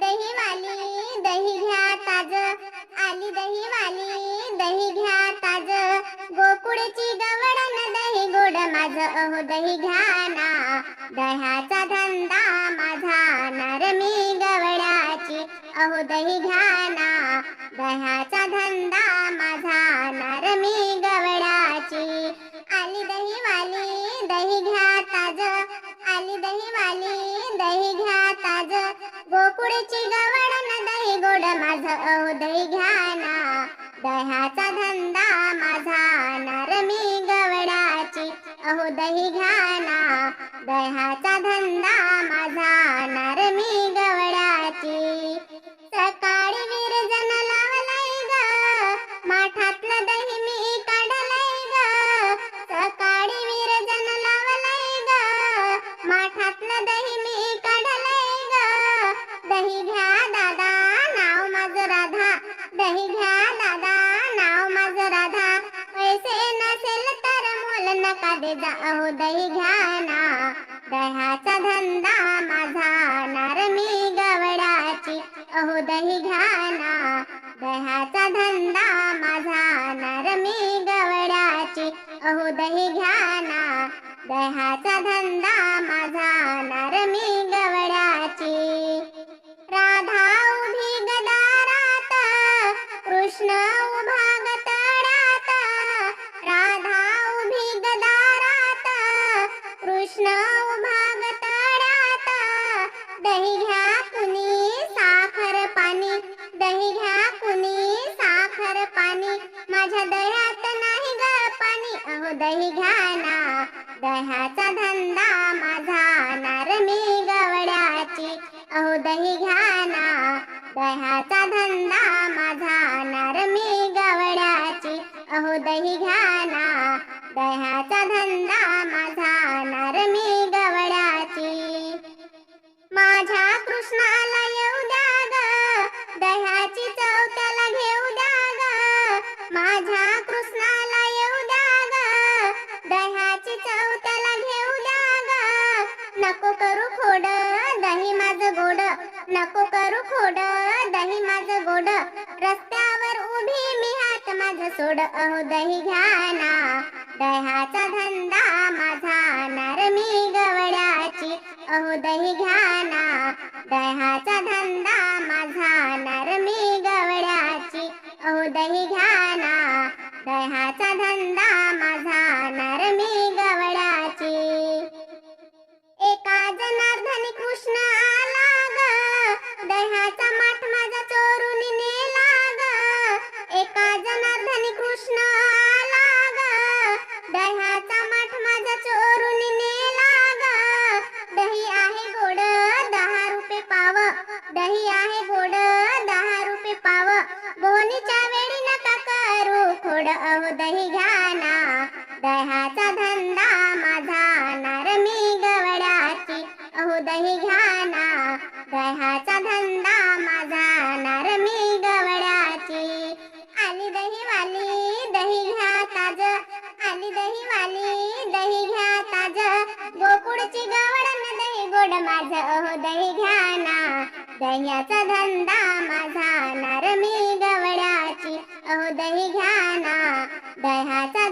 दही वाली दही घ्या ताज. आली दही वाली दही घ्या ताज. गोकुळची गवळण दही गोड माझ. अहो दही घ्या ना. दह्याचा धंदा माझा. नरमी गवळ्याची. अहो दही घ्या ना. दह्या माझ अहो दही घ्या ना दह्याचा धंदा माझा नरमी गवळ्याची अहो दही घ्या ना दह्याचा मोल अहो दही घ्या ना दह्याचा धंदा माझा नारमी गवडाची अहो दही घ्या ना दह्याचा धंदा माझा नारमी गवडाची अहो दही घ्या ना दह्याचा धंदा माझा नारमी गवडा दही घ्या कुणी साखर पाणी. दही घ्या कुणी साखर पाणी. माझ्या दह्यात नाही ग पाणी. अहो दही घ्या ना. दह्याचा धंदा माझा नारमी गवड्याची. अहो दही घ्या ना. दह्याचा धंदा माझा नारमी गवड्याची. अहो दही घ्या ना. दह्याचा धंदा माझा माझ्या कृष्णाला येऊ द्या ग. दह्याची चव त्याला घेऊ द्या ग. माझ्या कृष्णाला येऊ द्या ग. दह्याची चव त्याला घेऊ द्या ग. नको करू खोड दही माझं गोड. नको करू खोड दही माझं गोड. रस्त्यावर उभी मी हात माझं सोड. अहो दही घ्या ना. दह्याचा धंदा माझा. नरमी गवड्याची. अहो दही घ्या ना दह्याचा धंदा माझा नरमी गवड्याची अहो दही घ्या ना दह्याचा धंदा माझा दही आहे गोड दहा रुपये पाव. बोनीच्या वेळी नका करू खोड अहो दही घ्या ना. दह्याचा धंदा माझा नार मी गवड्याची अहो दही घ्या ना. दह्याचा धंदा माझा नार मी गवड्याची आली दही वाली दही घ्या ताज. आली दही वाली दही घ्या ताज. गोकुळची गवळण दही गोड माझ. अहो दही घ्या दह्याचा धंदा माझा नरमी गवड्याची. अहो दही घ्या ना. दह्याचा